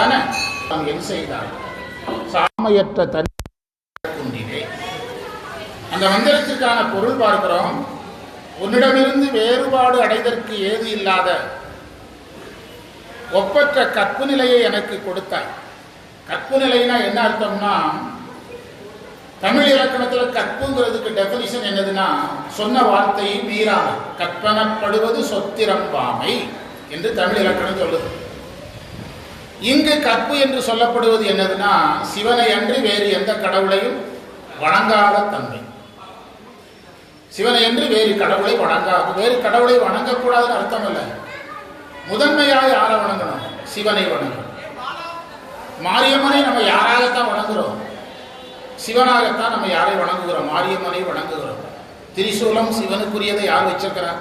தானே? என்ன செய்தார் சாமையற்ற தன்னிலே அந்த மந்திரத்திற்கான பொருள் பார்க்கிறோம். உன்னிடமிருந்து வேறுபாடு அடைதற்கு ஏது இல்லாத ஒப்பற்ற கற்பு நிலையை எனக்கு கொடுத்தாய். கற்பு நிலைனா என்ன அர்த்தம்னா தமிழ் இலக்கணத்தில் கற்புங்கிறதுக்கு டெபினிஷன் என்னதுன்னா சொன்ன வார்த்தையை மீறாமை. கற்பனப்படுவது சொத்திரம்பாமை என்று தமிழ் இலக்கணம் சொல்லுது. இங்கு கற்பு என்று சொல்லப்படுவது என்னதுன்னா சிவனை அன்றி வேறு எந்த கடவுளையும் வணங்காத தன்மை. சிவனை அன்றி வேறு கடவுளை வணங்காது வேறு கடவுளை வணங்கக்கூடாதுன்னு அர்த்தம் இல்லை. முதன்மையாக யாரை வணங்கணும்? சிவனை வணங்கணும். மாரியம்மனை நம்ம யாராகத்தான் வணங்குறோம்? சிவனாகத்தான் நம்ம யாரை வணங்குகிறோம்? மாரியம்மனை வணங்குகிறோம். திரிசூலம் சிவனுக்குரியதை யார் வச்சிருக்கிறார்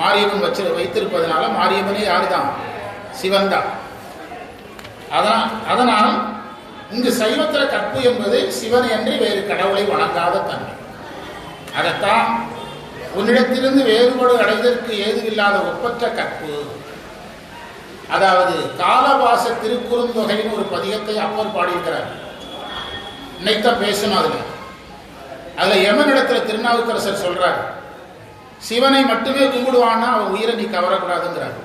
மாரியம்மன் வச்சு வைத்திருப்பதனால மாரியம்மனே யார் தான் சிவன் தான் அதான் அதனால் இங்கு சைவத்தில் கற்பு என்பது சிவனை அன்றி வேறு கடவுளை வணங்காத தன்மை. அதைத்தான் உன்னிடத்திலிருந்து வேறுபாடு அடைவதற்கு ஏதுவில்லாத ஒப்பற்ற கற்பு. அதாவது காலபாச திருக்குறுந்தொகைன்னு ஒரு பதிகத்தை அப்பர் பாடியிருக்கிறார். இன்னைத்தான் பேசணும் அதுல. அதுல எமனிடத்தில் திருநாவுக்கரசர் சொல்றார் சிவனை மட்டுமே கும்பிடுவான்னா அவன் உயிரை நீ கவரக்கூடாதுங்கிறார்.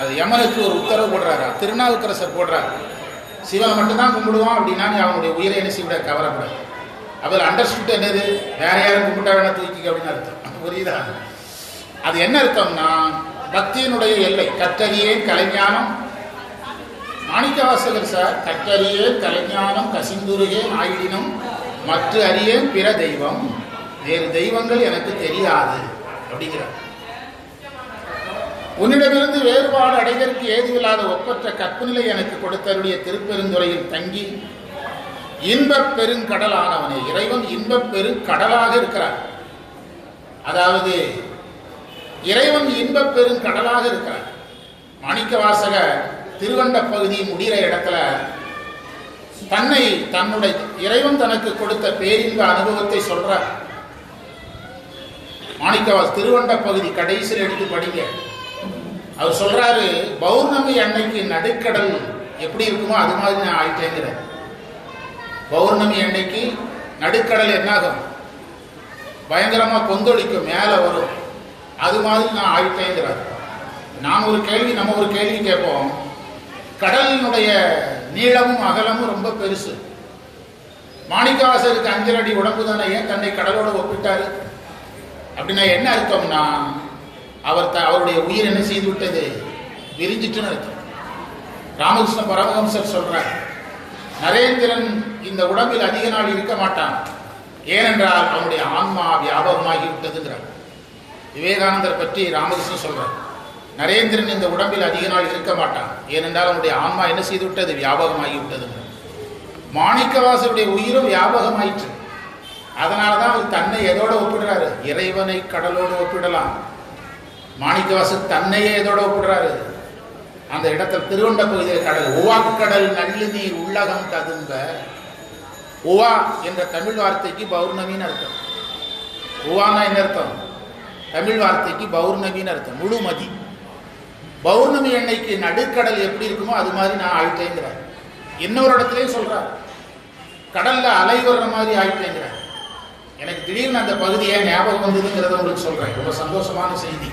அது யமனுக்கு ஒரு உத்தரவு போடுறாரு. திருநாவுக்கரசர் போடுறாரு. சிவா மட்டும்தான் கும்பிடுவான் அப்படின்னா நீ அவனுடைய உயிரை என்ன செய்விட கவரப்படாது அவர் அண்டர்ஸ்டுட் என்னது? வேற யாரும் கும்பிட்டா வேணா தூக்கிக்க அப்படின்னு அர்த்தம். புரியுதா? அது என்ன அர்த்தம்னா பக்தியினுடைய எல்லை கற்றறியே கலைஞானம். மாணிக்கவாசகர் சார் கற்றறியே கலைஞானம் கசிந்துருகே ஆயிடினும் மற்ற அறியேன் பிற தெய்வம். வேறு தெய்வங்கள் எனக்கு தெரியாது. அப்படிங்கிறார். உன்னிடமிருந்து வேறுபாடு அடைவதற்கு ஏதுவில்லாத ஒப்பற்ற கற்புநிலை எனக்கு கொடுத்தருடைய திருப்பெருந்துறையில் தங்கி இன்பப் பெருங்கடலானவனே. இறைவன் இன்பப் பெருங்கடலாக இருக்கிறார். அதாவது இறைவன் இன்பப் பெருங்கடலாக இருக்கிறார். மாணிக்க வாசக திருவண்ட பகுதி முடிகிற இடத்துல தன்னை தன்னுடைய இறைவன் தனக்கு கொடுத்த பேரின்ப அனுபவத்தை சொல்றார். மாணிக்கவாஸ் திருவண்ட பகுதி கடைசியில் எடுத்து படிங்க. அவர் சொல்றாரு பௌர்ணமி அன்னைக்கு நடுக்கடல் எப்படி இருக்குமோ அது மாதிரி நான் ஆயிட்டேங்கிறேன். பௌர்ணமி அன்னைக்கு நடுக்கடல் என்னாகும்? பயங்கரமா கொந்தளிக்கும் மேலே வரும். அது மாதிரி நான் ஆயிட்டேங்கிறார். நாம் ஒரு கேள்வி நம்ம ஒரு கேள்வி கேட்போம். கடலினுடைய நீளமும் அகலமும் ரொம்ப பெருசு. மாணிக்காசருக்கு அஞ்சல் அடி உடம்பு தானே ஏன் தன்னை கடலோட ஒப்பிட்டாரு? அப்படின்னா என்ன அர்த்தம்னா அவர் த அவருடைய உயிர் என்ன செய்து விட்டது விரிஞ்சிட்டுன்னு அர்த்தம் ராமகிருஷ்ண பரமஹம்சர் சொல்றார் நரேந்திரன் இந்த உடம்பில் அதிக நாள் இருக்க மாட்டான். ஏனென்றால் அவனுடைய ஆன்மா வியாபகமாகி விட்டதுங்கிறார் விவேகானந்தர் பற்றி ராமகிருஷ்ணன் சொல்றார் நரேந்திரன் இந்த உடம்பில் அதிக நாள் இருக்க மாட்டான். ஏனென்றால் அவனுடைய ஆன்மா என்ன செய்து விட்டது வியாபகமாகி விட்டதுங்கிறார் மாணிக்கவாசருடைய உயிரும் வியாபகமாயிற்று. அதனால தான் அவர் தன்னை எதோட ஒப்பிடுறாரு? இறைவனை கடலோடு ஒப்பிடலாம். மாணிக்கவாசு தன்னையே எதோட ஒப்பிடுறாரு அந்த இடத்துல திருவண்ட பகுதியில் கடல் உவாக்கடல் நல்லு நீர் உள்ளகம் ததும்ப உவா என்ற தமிழ் வார்த்தைக்கு பௌர்ணமின்னு அர்த்தம். உவானா என்ன அர்த்தம்? தமிழ் வார்த்தைக்கு பௌர்ணமின்னு அர்த்தம். முழுமதி. பௌர்ணமி அன்னைக்கு நடுக்கடல் எப்படி இருக்குமோ அது மாதிரி நான் ஆழ்த்தேங்கிறார் இன்னொரு இடத்துலையும் சொல்கிறார் கடல்ல அலை வர்ற மாதிரி ஆழ்த்தேங்கிறார் எனக்கு திடீர்னு அந்த பகுதியை ஞாபகம் வந்ததுங்கிறத உங்களுக்கு சொல்கிறேன் ரொம்ப சந்தோஷமான செய்தி.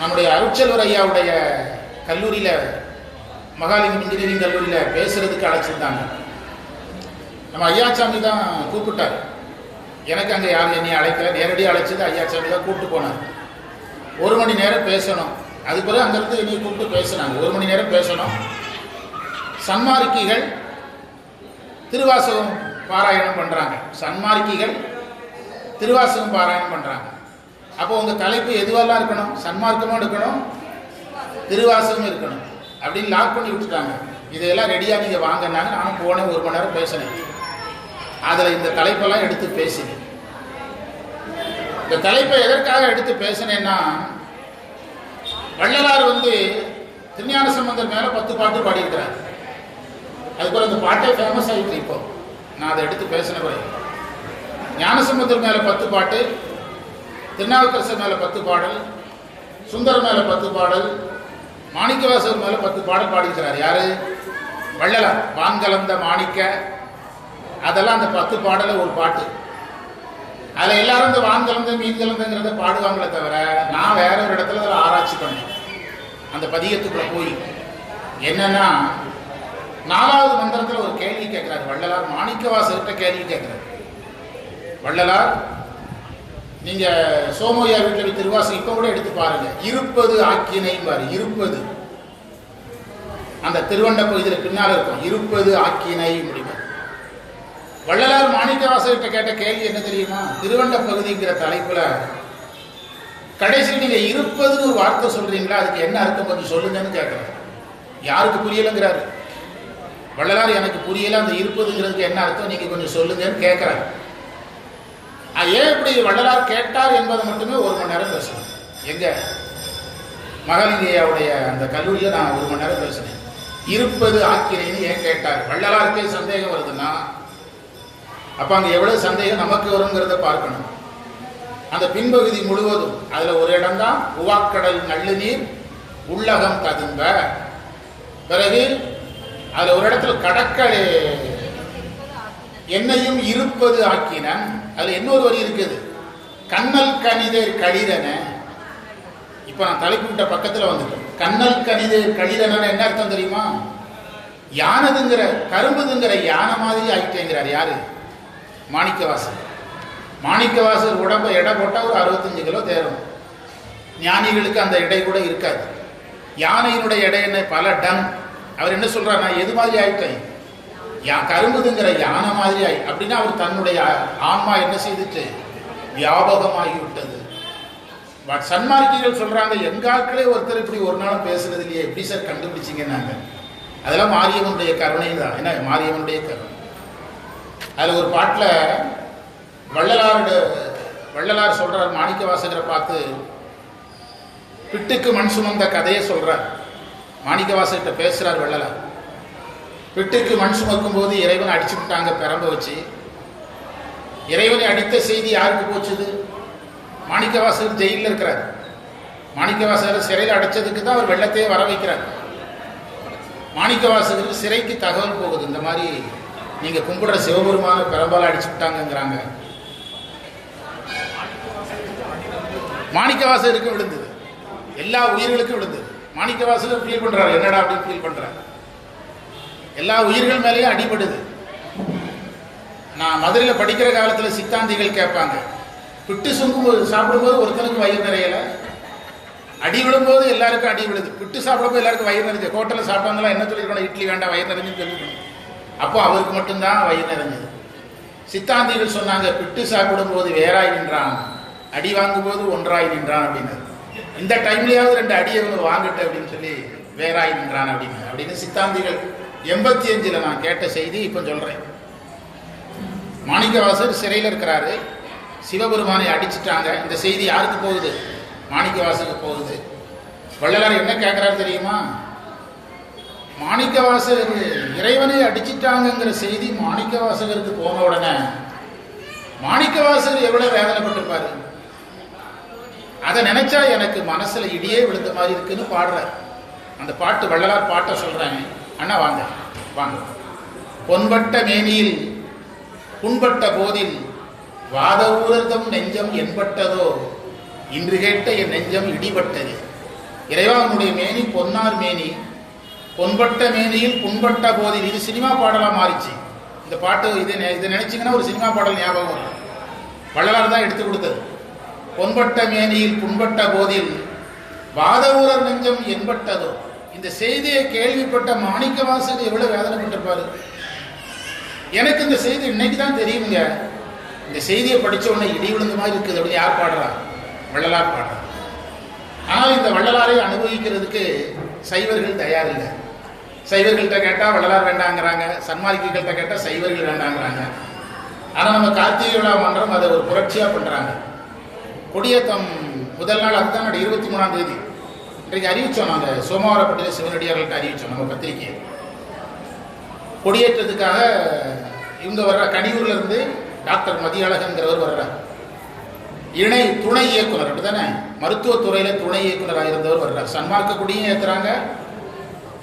நம்முடைய அருட்செல்வர் ஐயாவுடைய கல்லூரியில் மகாலிங்கம் இன்ஜினியரிங் கல்லூரியில் பேசுறதுக்கு அழைச்சிருந்தாங்க. நம்ம ஐயாச்சாமி தான் கூப்பிட்டார். எனக்கு அங்கே யாரும் என்னை அழைக்கல. நேரடியாக அழைச்சது ஐயாச்சாமி தான் கூப்பிட்டு போனார். ஒரு மணி நேரம் பேசணும். அது பிறகு அங்கேருந்து என்னையை கூப்பிட்டு பேசினாங்க. ஒரு மணி நேரம் பேசணும். சன்மார்க்கிகள் திருவாசகம் பாராயணம் பண்ணுறாங்க சன்மார்க்கிகள் திருவாசகம் பாராயணம் பண்ணுறாங்க அப்போ உங்கள் தலைப்பு எதுவெல்லாம் இருக்கணும்? சன்மார்க்கமும் இருக்கணும் திருவாசகமும் இருக்கணும். அப்படின்னு லாக் பண்ணி விட்டுட்டாங்க. இதையெல்லாம் ரெடியாக நீங்கள் வாங்கினாங்க. நானும் போனேன் ஒரு மணி நேரம் பேசினேன். அதில் இந்த தலைப்பெல்லாம் எடுத்து பேசினேன். இந்த தலைப்பை எதற்காக எடுத்து பேசினேன்னா வள்ளலார் வந்து திருஞான சம்பந்தர் மேலே பத்து பாட்டு பாடியிருக்கிறார். அதுபோல் இந்த பாட்டே ஃபேமஸ் ஆகிட்டு இப்போ. நான் அதை எடுத்து பேசின பிறகு. ஞானசம்பந்தர் மேலே பத்து பாட்டு திருநாவுக்கரசர் மேலே பத்து பாடல் சுந்தர் மேலே பத்து பாடல் மாணிக்கவாசர் மேலே பத்து பாடல் பாடிக்கிறார் யாரு? வள்ளலார். வான்கலந்த மாணிக்க. அதெல்லாம் அந்த பத்து பாடல ஒரு பாட்டு. அதில் எல்லாரும் இந்த வான்கலந்த மீன் கலந்தங்கிறத பாடுவாங்களே தவிர நான் வேற ஒரு இடத்துல அதில் ஆராய்ச்சி பண்ணேன். அந்த பதியத்துக்குள்ள போய். என்னன்னா நாலாவது மந்திரத்தில் ஒரு கேள்வி கேட்குறாரு வள்ளலார். மாணிக்கவாசர்கிட்ட கேள்வி கேட்குறாரு. வள்ளலார் நீங்க சோமையா வீட்டில் போய் இப்போ இப்ப கூட எடுத்து பாருங்க. இருப்பது ஆக்கினை பாரு இருப்பது. அந்த திருவண்ட பகுதியில் பின்னால் இருக்கும். இருப்பது ஆக்கினை முடிவு. வள்ளலார் மாணிக்கவாசகிட்ட கேட்ட கேள்வி என்ன தெரியுமா? திருவண்ட பகுதிங்கிற தலைப்புல கடைசியில் நீங்க இருப்பதுன்னு ஒரு வார்த்தை சொல்றீங்களா? அதுக்கு என்ன அர்த்தம் கொஞ்சம் சொல்லுங்கன்னு கேட்கிறார் யாருக்கு புரியலங்கிறாரு? வள்ளலார் எனக்கு புரியல. அந்த இருப்பதுங்கிறதுக்கு என்ன அர்த்தம்? நீங்க கொஞ்சம் சொல்லுங்கன்னு கேட்கிறாரு ஏன் இப்படி வள்ளலார் கேட்டார் என்பதை மட்டுமே ஒரு மணி நேரம் பேசணும். எங்க? மகளிங்கையாவுடைய அந்த கல்லூரியில் நான் ஒரு மணி நேரம் பேசினேன். இருப்பது ஆக்கிறேன்னு ஏன் கேட்டார்? வள்ளலாருக்கே சந்தேகம் வருதுன்னா அப்ப அங்க எவ்வளவு சந்தேகம் நமக்கு வருங்கிறத பார்க்கணும். அந்த பின்பகுதி முழுவதும் அதுல ஒரு இடம் தான் உவாக்கடல் நல்லு நீர் உள்ளகம் ததும்ப. பிறகு அதுல ஒரு இடத்துல கடற்கரை என்னையும் இருப்பது ஆக்கினன் அதுல இன்னொரு வரி இருக்குது? கண்ணல் கணித களிரன இப்ப நான் தலைப்புட்ட பக்கத்துல வந்துட்டேன். கண்ணல் கணித களிரன என்ன அர்த்தம் தெரியுமா? யானதுங்கிற கரும்புதுங்கிற யானை மாதிரி ஆகிட்டேங்கிறார் யாரு? மாணிக்கவாசர். மாணிக்கவாசர் உடம்பை எடை போட்டால் ஒரு அறுபத்தஞ்சு கிலோ தேரும். ஞானிகளுக்கு அந்த எடை கூட இருக்காது. யானையினுடைய எடை என்ன? பல டன். அவர் என்ன சொல்றார் நான் எது மாதிரி ஆகிட்டேன் கரும்புதுங்கிற யானை மாதிரி ஆகி அப்படின்னா அவர் தன்னுடைய ஆன்மா என்ன செய்துட்டு? வியாபகமாகி விட்டது பட் சன்மார்க்கிகள் சொல்றாங்க எங்காக்களே ஒருத்தர் இப்படி ஒரு நாளும் பேசுறது இல்லையே எப்படி சார் கண்டுபிடிச்சிங்கன்னாங்க அதெல்லாம் மாரியவனுடைய கருணை தான். என்ன மாரியவனுடைய கருணை. அதில் ஒரு பாட்டில் வள்ளலாரோட வள்ளலார் சொல்றார் மாணிக்க வாசகரை பார்த்து பிட்டுக்கு மண் சுமந்த கதையை சொல்றார். மாணிக்க வாசகிட்ட பேசுறார் வள்ளலார். பிட்டுக்கு மண் சுமக்கும் போது இறைவனை அடிச்சு விட்டாங்க பெரம்ப வச்சு. இறைவனை அடித்த செய்தி யாருக்கு போச்சுது? மாணிக்கவாசகர் ஜெயிலில் இருக்கிறார். மாணிக்கவாசகர் சிறையில் அடைச்சதுக்கு தான் அவர் வெள்ளத்தையே வர வைக்கிறார். மாணிக்கவாசகருக்கு சிறைக்கு தகவல் போகுது. இந்த மாதிரி நீங்க கும்பிடுற சிவபெருமான பெரம்பால அடிச்சு விட்டாங்கங்கிறாங்க மாணிக்கவாசகருக்கு விழுந்தது. எல்லா உயிர்களுக்கும் விழுந்தது. மாணிக்கவாசகர் ஃபீல் பண்றாரு. என்னடா அப்படின்னு ஃபீல் பண்றாரு. எல்லா உயிர்கள் மேலேயும் அடிபடுது. நான் மதுரையில் படிக்கிற காலத்தில் சித்தாந்திகள் கேட்பாங்க. பிட்டு சுங்கும்போது சாப்பிடும்போது ஒருத்தனுக்கு வயிறு நிறையல. அடி விழும்போது எல்லாருக்கும் அடி விழுது. பிட்டு சாப்பிடும்போது எல்லாருக்கும் வயிறு நிறைஞ்சு. ஹோட்டலில் சாப்பிட்டாங்களா என்ன சொல்லிருக்கணும் இட்லி வேண்டாம் வயிறு நிறைஞ்சுன்னு சொல்லிருக்கணும் அப்போ அவருக்கு மட்டும்தான் வயிறு நிறைஞ்சது. சித்தாந்திகள் சொன்னாங்க பிட்டு சாப்பிடும்போது வேறாய் நின்றான். அடி வாங்கும்போது ஒன்றாய் நின்றான் அப்படின்னு இந்த டைம்லயாவது ரெண்டு அடியை வாங்கட்டு அப்படின்னு சொல்லி வேறாய் நின்றான் அப்படின்னு. அப்படின்னு சித்தாந்திகள் எண்பத்தி அஞ்சில் நான் கேட்ட செய்தி இப்போ சொல்கிறேன் மாணிக்கவாசர் சிறையில் இருக்கிறாரு. சிவபெருமானை அடிச்சிட்டாங்க. இந்த செய்தி யாருக்கு போகுது? மாணிக்கவாசருக்கு போகுது. வள்ளலார் என்ன கேட்குறாரு தெரியுமா? மாணிக்கவாசகர் இறைவனை அடிச்சிட்டாங்கங்கிற செய்தி மாணிக்கவாசகருக்கு போன உடனே மாணிக்கவாசகர் எவ்வளோ வேதனைப்பட்டிருப்பாரு? அதை நினைச்சா எனக்கு மனசுல இடியே விழுந்த மாதிரி இருக்குன்னு பாடுறார். அந்த பாட்டு வள்ளலார் பாட்டை சொல்கிறாங்க அண்ணா வாங்க வாங்க. பொன்பட்ட மேனியில் புண்பட்ட போதில் வாத ஊரர்தம் நெஞ்சம் என்பட்டதோ இன்று கேட்ட என் நெஞ்சம் இடிபட்டது. இறைவா உன்னுடைய மேனி பொன்னார் மேனி. பொன்பட்ட மேனியில் புண்பட்ட போதில் இது சினிமா பாடலாக மாறிச்சு. இந்த பாட்டு இது நெ- இதை நினைச்சிங்கன்னா ஒரு சினிமா பாடல் ஞாபகம் வரும். வள்ளலார் தான் எடுத்து கொடுத்தது. பொன்பட்ட மேனியில் புண்பட்ட போதில் வாத ஊரர் நெஞ்சம் என்பட்டதோ இந்த செய்தியை கேள்விப்பட்ட மாணிக்க வாசகர் எவ்வளவு வேதனைப்பட்டிருப்பாரு? எனக்கு இந்த செய்தி இன்னைக்கு தான் தெரியுங்க இந்த செய்தியை படித்த உடனே இடி விழுந்த மாதிரி இருக்குது. அப்படின்னு யார் பாடுறா? வள்ளலார் பாடுறா. ஆனால் இந்த வள்ளலாரை அனுபவிக்கிறதுக்கு சைவர்கள் தயாரில்லை. சைவர்கள்ட்ட கேட்டால் வள்ளலார் வேண்டாங்கிறாங்க. சன்மார்க்கிகள்கிட்ட கேட்டால் சைவர்கள் வேண்டாங்கிறாங்க. ஆனால் நம்ம கார்த்திகை விழா மன்றம் அதை ஒரு புரட்சியாக பண்ணுறாங்க கொடியேற்றம் முதல் நாள் அதுதான் இருபத்தி மூணாம் தேதி. இன்றைக்கு அறிவிச்சோம் நாங்கள் சோமவாரப்பட்டியில் சிவனடியார்களுக்கு அறிவிச்சோம் நம்ம பத்திரிக்கை கொடியேற்றத்துக்காக இவங்க வர்ற கனியூர்ல இருந்து டாக்டர் மதியழகன்கிறவர் வர்றார். இணை துணை இயக்குனர் அப்படிதானே மருத்துவத்துறையில துணை இயக்குனராக இருந்தவர் வர்றார். சன்மார்க்க கொடியும் ஏத்துறாங்க.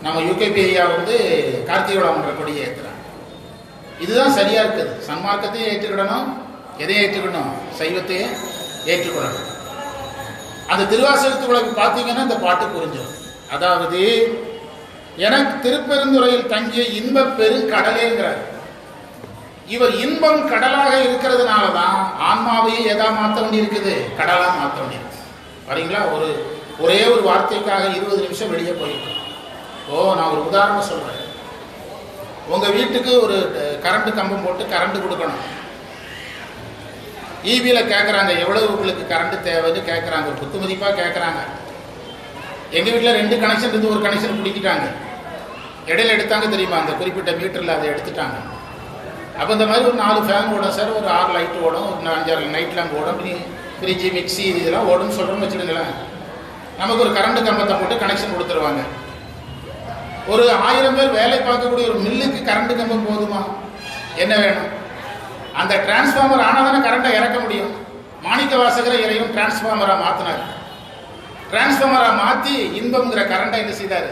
நம்ம யூகேபி ஐயா வந்து கார்த்திகோளாமன்ற கொடியை ஏத்துறாங்க. இதுதான் சரியா இருக்குது. சன்மார்க்கத்தையும் ஏற்றுக்கிடணும். எதையும் ஏற்றுக்கணும்? சைவத்தையும் ஏற்றுக்கொள்ளணும். அந்த திருவாசகத்துக்குள்ள பார்த்தீங்கன்னா இந்த பாட்டு புரிஞ்சிடும். அதாவது எனக்கு திருப்பெருந்துறையில் தங்கிய இன்பப் பெரு கடலேங்கிறார் இவர் இன்பம் கடலாக இருக்கிறதுனால தான் ஆன்மாவையே எதா மாற்ற வேண்டியிருக்குது? கடலாக மாற்ற வேண்டியிருக்கு. வரீங்களா ஒரு ஒரே ஒரு வார்த்தைக்காக இருபது நிமிஷம் வெளியே போயிருக்கோம். ஓ நான் ஒரு உதாரணம் சொல்கிறேன் உங்கள் வீட்டுக்கு ஒரு கரண்ட் கம்பம் போட்டு கரண்ட் கொடுக்கணும். ஈபியில் கேட்குறாங்க எவ்வளவு உங்களுக்கு கரண்ட் தேவைன்னு கேட்குறாங்க ஒரு குத்து மதிப்பாக கேட்குறாங்க எங்கள் வீட்டில் ரெண்டு கனெக்ஷன் இருந்து ஒரு கனெக்ஷன் பிடிக்கிட்டாங்க இடையில எடுத்தாங்க தெரியுமா? அந்த குறிப்பிட்ட மீட்டரில் அதை எடுத்துட்டாங்க. அப்போ இந்த மாதிரி ஒரு நாலு ஃபேன் ஓடும் சார் ஒரு ஆறு லைட் ஓடும் ஒரு அஞ்சாறு நைட் லேம்ப் ஓடும். ஃப்ரிட்ஜு மிக்சி இதெல்லாம் ஓடும்னு சொல்கிறோம்னு வச்சுக்கோங்களேன். நமக்கு ஒரு கரண்ட் கம்பத்தை போட்டு கனெக்ஷன் கொடுத்துருவாங்க. ஒரு ஆயிரம் பேர் வேலை பார்க்கக்கூடிய ஒரு மில்லுக்கு கரண்ட் கம்பம் போதுமா? என்ன வேணும்? அந்த டிரான்ஸ்ஃபார்மர் ஆனால் தானே கரண்ட்டை இறக்க முடியும். மாணிக்க வாசகரை இறையும் டிரான்ஸ்ஃபார்மராக மாற்றினார் டிரான்ஸ்ஃபார்மராக மாற்றி இன்பம்ங்கிற கரண்ட்டை என்ன செய்தார்.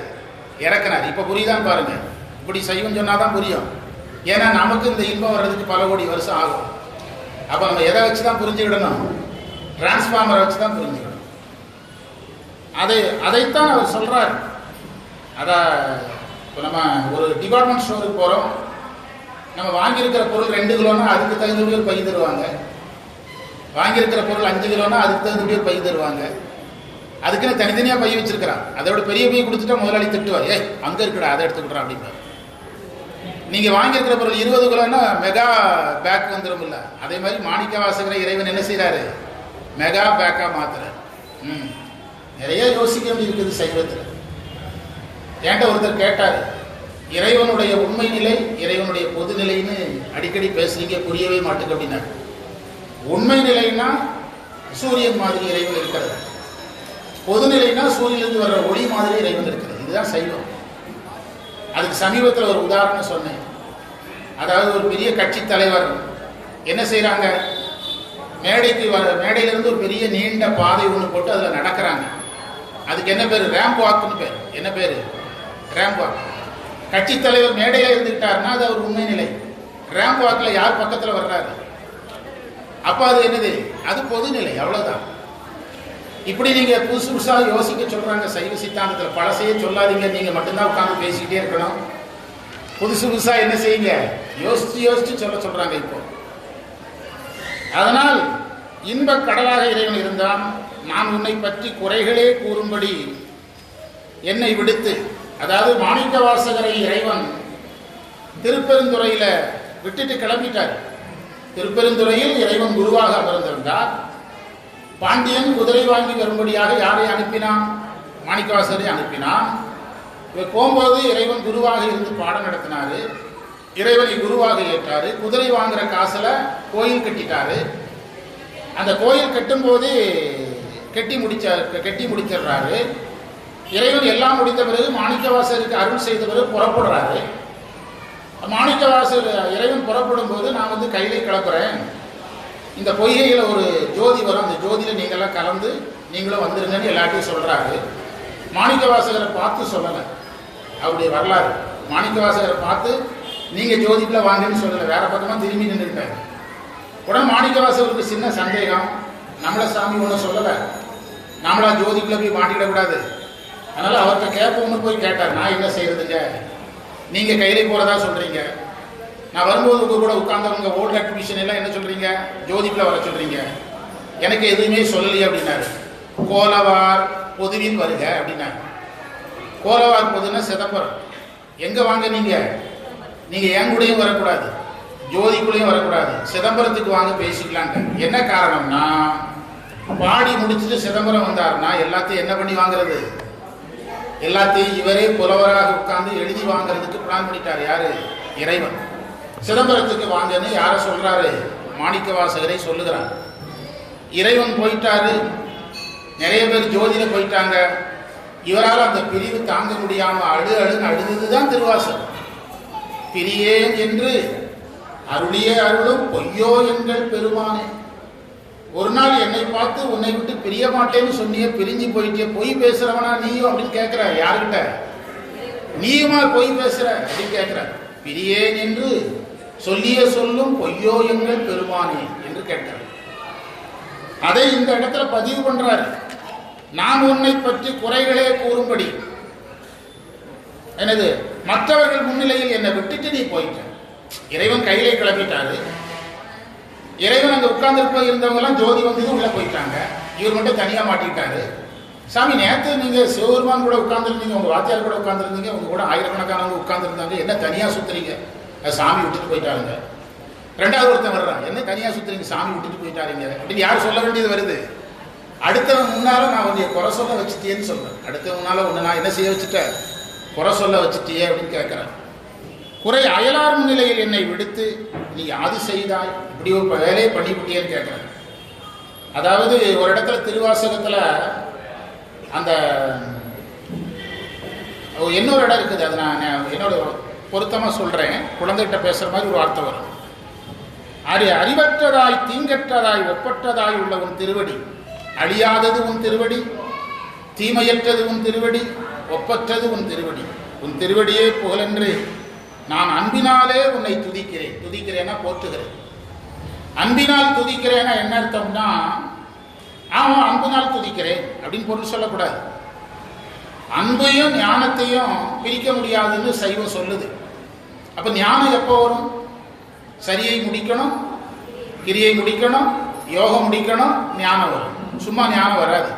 இறக்குனார். இப்போ புரியுதான் பாருங்க. இப்படி செய்யும் சொன்னால் தான் புரியும். ஏன்னா நமக்கு இந்த இன்பம் வர்றதுக்கு பல கோடி வருஷம் ஆகும். அப்போ நம்ம எதை வச்சு தான் புரிஞ்சுக்கிடணும்? டிரான்ஸ்ஃபார்மரை வச்சு தான் புரிஞ்சுக்கணும் அதை அதைத்தான் அவர் சொல்கிறார் அதான் இப்போ நம்ம ஒரு டிபார்ட்மெண்ட் ஸ்டோருக்கு போகிறோம் நம்ம வாங்கியிருக்கிற பொருள் ரெண்டு கிலோனா அதுக்கு தகுந்தபடி ஒரு பை தருவாங்க. வாங்கியிருக்கிற பொருள் அஞ்சு கிலோனா அதுக்கு தகுந்தபடி ஒரு பை தருவாங்க. அதுக்குன்னு தனித்தனியாக பை வச்சிருக்கிறான். அதோட பெரிய பை கொடுத்துட்டா முதலாளி திட்டுவார். ஏய் அங்கே இருக்கடா அதை எடுத்துக்கிட்டான் அப்படின்னு நீங்கள் வாங்கியிருக்கிற பொருள் இருபது கிலோன்னா மெகா பேக் வந்துடும் இல்லை அதே மாதிரி மாணிக்க வாசகரை இறைவன் என்ன செய்கிறாரு மெகா பேக்காக மாத்துறாரு. ம். நிறைய யோசிக்க வேண்டியிருக்குது சைவத்தில். ஏன்ட்ட ஒருத்தர் கேட்டார்? இறைவனுடைய உண்மை நிலை இறைவனுடைய பொது நிலைன்னு அடிக்கடி பேசுறீங்க புரியவே மாட்டுக்கு அப்படின்னா உண்மை நிலைன்னா சூரியன் மாதிரி இறைவன் இருக்கிறது பொதுநிலைனா சூரியனிலிருந்து வர்ற ஒளி மாதிரி இறைவன் இருக்கிறது இதுதான் சைவம். அதுக்கு சமீபத்தில் ஒரு உதாரணம் சொன்னேன். அதாவது ஒரு பெரிய கட்சி தலைவர் என்ன செய்கிறாங்க மேடைக்கு வர மேடையிலேருந்து ஒரு பெரிய நீண்ட பாதை ஒன்று போட்டு அதில் நடக்கிறாங்க. அதுக்கு என்ன பேர்? ரேம்ப் வாக்குன்னு பேர். என்ன பேர்? Ramp walk. கட்சி தலைவர் மேடையில் இருந்துக்கிட்டாருன்னா அது அவர் உண்மை நிலை. ரேம்ப் வாக்கில் யார் பக்கத்தில் வர்றாரு? அப்போ அது என்னது? அது பொதுநிலை அவ்வளோதான் இப்படி நீங்க புதுசு புதுசாக யோசிக்க சொல்றாங்க சைவ சித்தாந்தத்தில். பழசையே சொல்லாதீங்க நீங்க மட்டும்தான் உட்காந்து பேசிக்கிட்டே இருக்கணும். புதுசு புதுசாக என்ன செய்யுங்க? யோசிச்சு யோசிச்சு சொல்ல சொல்றாங்க இப்போ. அதனால் இன்ப கடலாக இறைவன் இருந்தான். நான் உன்னை பற்றி குறைகளே கூறும்படி என்னை விடுத்து அதாவது மாணிக்க வாசகரை இறைவன் திருப்பெருந்துறையில விட்டுட்டு கிளம்பிட்டார். திருப்பெருந்துறையில் இறைவன் குருவாக அமர்ந்திருந்தார். பாண்டியன் குதிரை வாங்கி வரும்படியாக யாரை அனுப்பினான்? மாணிக்கவாசரை அனுப்பினான். இவர் போகும்போது இறைவன் குருவாக இருந்து பாடம் நடத்தினாரு. இறைவனை குருவாக ஏற்றாரு. குதிரை வாங்குற காசுல கோயில் கட்டிட்டாரு. அந்த கோயில் கட்டும்போது கட்டி முடிச்ச கட்டி முடிச்சிடுறாரு. இறைவன் எல்லாம் முடித்த பிறகு மாணிக்கவாசருக்கு அருள் செய்த பிறகு புறப்படுறாரு. மாணிக்கவாசர் இறைவன் புறப்படும் போது நான் வந்து கையிலே கிளப்புறேன். இந்த பொய்கையில் ஒரு ஜோதி வரும். அந்த ஜோதியில் நீங்களாம் கலந்து நீங்களும் வந்துருங்கன்னு எல்லாத்தையும் சொல்கிறாரு மாணிக்கவாசகரை பார்த்து சொல்லலை. அவருடைய வரலாறு. மாணிக்கவாசகரை பார்த்து நீங்கள் ஜோதிப்பில் வாங்கன்னு சொல்லலை. வேற பக்கமாக திரும்பி நின்றுட்டாரு உடனே மாணிக்கவாசகருக்கு சின்ன சந்தேகம். நம்மளை சாமி ஒன்றும் சொல்லலை. நம்மளா ஜோதிக்குள்ளே போய் மாட்டிக்கிடக்கூடாது. அதனால் அவர்கிட்ட கேட்போம்னு போய் கேட்டார். நான் என்ன செய்யறதுங்க? நீங்கள் கையிலே போகிறதா சொல்கிறீங்க நான் வரும்போது உங்க கூட உட்கார்ந்தவங்க ஓல்டு அட்மிஷன் எல்லாம் என்ன சொல்றீங்க? ஜோதிப்பில் வர சொல்றீங்க. எனக்கு எதுவுமே சொல்லலையே அப்படின்னாரு. கோலவார் பொதுவில் வருக அப்படின்னாரு. கோலவார் பொதுன்னா சிதம்பரம். எங்க வாங்க நீங்க? நீங்க என் கூடயும் வரக்கூடாது. ஜோதிக்குள்ளேயும் வரக்கூடாது. சிதம்பரத்துக்கு வாங்க பேசிக்கலாங்க. என்ன காரணம்னா பாடி முடிச்சுட்டு சிதம்பரம் வந்தாருன்னா எல்லாத்தையும் என்ன பண்ணி வாங்குறது? எல்லாத்தையும் இவரே புலவராக உட்கார்ந்து எழுதி வாங்குறதுக்கு பிளான் பண்ணிட்டார். யாரு? இறைவன். சிதம்பரத்துக்கு வாங்கன்னு யார சொல்றாரு? மாணிக்க வாசகரை சொல்லுகிறார். இறைவன் போயிட்டாரு. நிறைய பேர் ஜோதிட போயிட்டாங்க. இவரால் அந்த பிரிவு தாங்க முடியாம அழு அழுன்னு அழுதுதான் திருவாசகம். பிரியேன் என்று அருளிய அருளும் பொய்யோ எங்கள் பெருமானே. ஒரு நாள் என்னை பார்த்து உன்னை விட்டு பிரிய மாட்டேன்னு சொன்னியே பிரிஞ்சு போயிட்டே பொய் பேசுறவனா நீயும் அப்படின்னு கேட்கிற யாருக்கிட்ட? நீயுமா பொய் பேசுற அப்படின்னு கேட்கிற பிரியேன் என்று சொல்லிய சொல்லும் பொய்யோ எங்கள் பெருமானே என்று கேட்கிறார். அதை இந்த இடத்துல பதிவு பண்றாரு. நான் உன்னை பற்றி குறைகளே கூறும்படி. எனது மற்றவர்கள் முன்னிலையில் என்னை விட்டுட்டு நீ போயிட்ட. இறைவன் கையிலே கிளப்பிட்டாரு. இறைவன் அங்க உட்கார்ந்து இருந்தவங்க எல்லாம் ஜோதி வந்தது உள்ள போயிட்டாங்க. இவர் மட்டும் தனியா மாட்டிட்டாரு சாமி நேற்று நீங்க சிவபெருமான் கூட உட்கார்ந்துருந்தீங்க உங்க வாத்தியார் கூட உட்கார்ந்துருந்தீங்க உங்க கூட ஆயிரக்கணக்கானவங்க உட்கார்ந்துருந்தாங்க. என்ன தனியா சுத்துறீங்க? அது சாமி விட்டுட்டு போயிட்டாருங்க. ரெண்டாவது ஒருத்தன் வர்றான். என்ன தனியா சுத்துறீங்க? சாமி விட்டுட்டு போயிட்டாருங்க. அப்படின்னு யார் சொல்ல வேண்டியது வருது. அடுத்தவன் முன்னால நான் உன்னை குறை சொல்ல வச்சுட்டேன்னு சொல்றேன். அடுத்தவன் முன்னால உன்னை நான் என்ன செய்ய வச்சுட்டேன்? குறை சொல்ல வச்சுட்டியே அப்படின்னு கேட்குறேன் குறை அயலார் நிலையில் என்னை விடுத்து நீ யாது செய்தாய். இப்படி ஒரு வேலையை பண்ணிவிட்டேன்னு கேட்கிறேன் அதாவது ஒரு இடத்துல திருவாசகத்தில் அந்த இன்னொரு இடம் இருக்குது. அது நான் என்னோட பொருத்தமாக சொல்கிறேன் குழந்தைகிட்ட பேசுகிற மாதிரி ஒரு வார்த்தை வரும். அறி அறிவற்றதாய் தீங்கற்றதாய் ஒப்பற்றதாய் உள்ள உன் திருவடி அழியாதது உன் திருவடி தீமையற்றது உன் திருவடி ஒப்பற்றது உன் திருவடி. உன் திருவடியே புகழென்று நான் அன்பினாலே உன்னை துதிக்கிறேன். துதிக்கிறேன்னா போற்றுகிறேன் அன்பினால் துதிக்கிறேன்னா என்ன அர்த்தம்னா ஆமாம் அன்பினால் துதிக்கிறேன் அப்படின்னு பொருள் சொல்லக்கூடாது. அன்பையும் ஞானத்தையும் பிரிக்க முடியாதுன்னு சைவம் சொல்லுது. அப்போ ஞானம் எப்போ வரும்? சரியை முடிக்கணும் கிரியை முடிக்கணும் யோகம் முடிக்கணும் ஞானம் வரும். சும்மா ஞானம் வராது.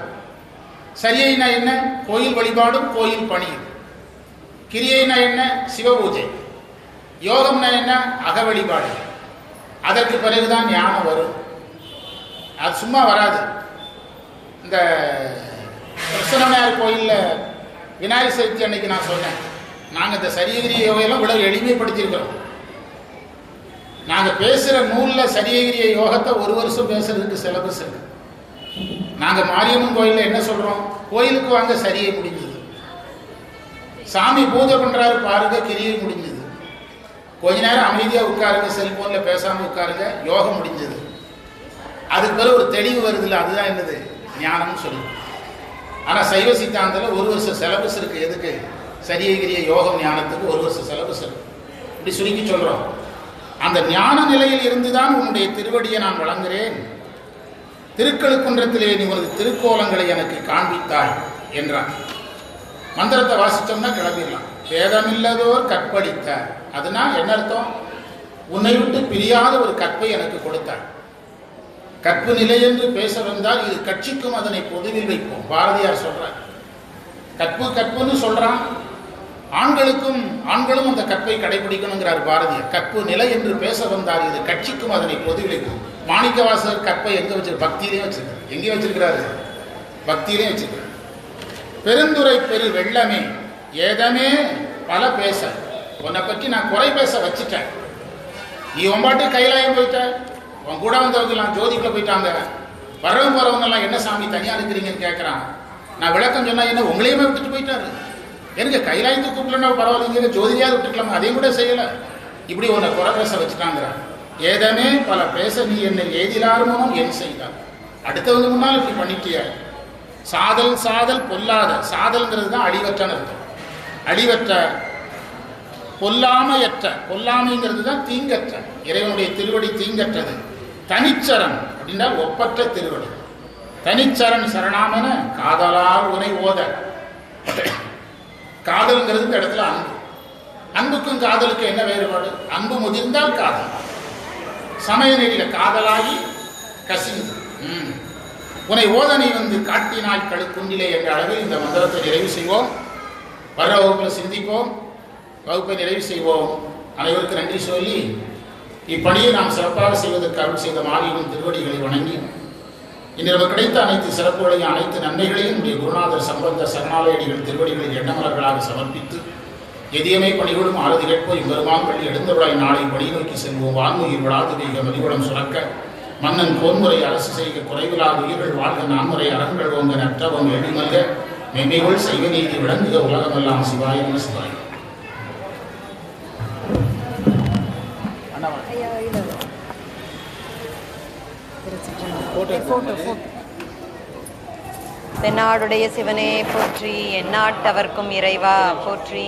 சரியைனா என்ன? கோயில் வழிபாடும் கோயில் பணியும். கிரியைனா என்ன? சிவபூஜை யோகம்னா என்ன? அக வழிபாடு அதற்கு பிறகுதான் ஞானம் வரும். அது சும்மா வராது. இந்த கிருஷ்ணனார் கோயிலில் விநாயகர் சதுர்த்தி அன்னைக்கு நான் சொன்னேன். நாங்கள் இந்த சரியகிரி யோகையெல்லாம் இவ்வளவு எளிமைப்படுத்தியிருக்கிறோம். நாங்கள் பேசுகிற நூலில் சரியகிரிய யோகத்தை ஒரு வருஷம் பேசுறதுக்கு சிலபஸ் இருக்கு. நாங்கள் மாரியம்மன் கோயிலில் என்ன சொல்கிறோம் கோயிலுக்கு வாங்க சரியை முடிஞ்சது. சாமி பூஜை பண்ணுறாரு பாருங்க கிரியை முடிஞ்சது. கொஞ்ச நேரம் அமைதியாக உட்காருங்க செல்ஃபோனில் பேசாமல் உட்காருங்க யோகம் முடிஞ்சது. அதுக்கு பிறகு ஒரு தெளிவு வருதுல்ல அதுதான் என்னது? ஞானம்னு சொல்லுது. ஆனால் சைவ சித்தாந்தத்தில் ஒரு வருஷம் சிலபஸ் இருக்கு. எதுக்கு? சரியகிரிய யோகம் ஞானத்துக்கு ஒரு வருஷம் சிலபஸ் இருக்கு. இப்படி சுருக்கி சொல்கிறோம் அந்த ஞான நிலையில் இருந்துதான் உன்னுடைய திருவடியை நான் வழங்குகிறேன் திருக்கழுக்குன்றத்திலே நீ உனது திருக்கோலங்களை எனக்கு காண்பித்தாய் என்றான். மந்திரத்தை வாசிச்சோம்னா கிளம்பிடலாம். பேதமில்லதோர் கற்பழித்தார். அதனால் என்ன அர்த்தம்? உன்னை விட்டு பிரியாத ஒரு கற்பை எனக்கு கொடுத்தார். கற்பு நிலை என்று பேச வந்தால் இது கட்சிக்கும் அதனை பொதுவில் வைப்போம். பாரதியார் சொல்றார். கற்பு கற்புன்னு சொல்றான். ஆண்களுக்கும் ஆண்களும் அந்த கற்பை கடைபிடிக்கணுங்கிறார் பாரதியார். கற்பு நிலை என்று பேச வந்தால் இது கட்சிக்கும் அதனை பொதுவிலைக்கும் மாணிக்கவாசகர் கற்பை எங்க வச்சிருக்க பக்தியிலே வச்சிருக்காரு எங்கே வச்சிருக்கிறாரு? பக்தியிலே வச்சிருக்கிறார். பெருந்துரை பெரு வெள்ளமே. ஏதமே பல பேச உன்னை பற்றி நான் குறை பேச வச்சுட்டேன். நீ உன்பாட்டு கைலாயம் போயிட்ட. உன் கூட வந்தவங்கலாம் ஜோதிக்குள்ள போயிட்டாங்க. வரவங்க வரவங்க என்ன சாமி தனியாக இருக்கிறீங்கன்னு கேட்குறான் நான் விளக்கம் சொன்னா என்ன உங்களையுமே விட்டுட்டு போயிட்டாரு. எனக்கு கைலாயத்து கூப்பிடலன்னா பரவாயில்லைங்க ஜோதியாவது விட்டுக்கலாம்? அதையும் கூட செய்யலை. இப்படி உன்னை குறை பேச வச்சுட்டாங்கிறான் ஏதமே பல பேச நீ என்னை ஏதிலாருமனும் என் செய்தார் அடுத்தவங்க முன்னால் இப்படி பண்ணிட்டியா. சாதல் சாதல் பொல்லாத. சாதல்ங்கிறது தான் அழிவற்றன்னு இருக்கும் அழிவற்ற பொல்லாமையற்ற பொல்லாமைங்கிறது தான் தீங்கற்ற. இறைவனுடைய திருவடி தீங்கற்றது. தனிச்சரண் அப்படின்னா ஒப்பற்ற திருவடி. தனிச்சரண் சரணாமன காதலால் உனை ஓத. காதல்ங்கிறது இந்த இடத்துல அன்பு. அன்புக்கும் காதலுக்கும் என்ன வேறுபாடு? அன்பு முதிர்ந்தால் காதல். சமய காதலாகி கசிந்து. ம். உன்னை ஓதனை வந்து காட்டினாய் கழுக்குண்டிலே என்ற அளவில் இந்த மந்திரத்தை நிறைவு செய்வோம். வர்ற வகுப்பில் சிந்திப்போம் வகுப்பை நிறைவு செய்வோம். அனைவருக்கும் நன்றி சொல்லி இப்பணியை நாம் சிறப்பாக செய்வதற்கு அருள் செய்த மாரியம்மன் திருவடிகளை வணங்கி இன்று நமக்கு கிடைத்த அனைத்து சிறப்புகளையும் அனைத்து நன்மைகளையும் நம்முடைய குருநாதர் சம்பந்த சரணாலயடிகள் திருவடிகளில் எண்ணமலர்களாக சமர்ப்பித்து எதியமை பணிகளும் ஆறுதி கேட்போம். இவ்வருமான் பள்ளி எழுந்தவராய் நாளை பணி நோக்கி செல்வோம். வான்முயிர் விழாது பெய்க மதிவளம் சுரக்க மன்னன் கோன்முறை அரசு செய்க குறைவிலாத உயிர்கள் வாழ்க நான்முறை அறங்கள் ஓங்க நற்றவங்க எழிமல்க. மென்மைகள் செய்வ நீதி விளங்குக உலகமெல்லாம் சிவாயம் சிவாயம் ஐயா, தென்னாடுடைய சிவனே போற்றி. எந்நாட்டவர்க்கும் இறைவா போற்றி.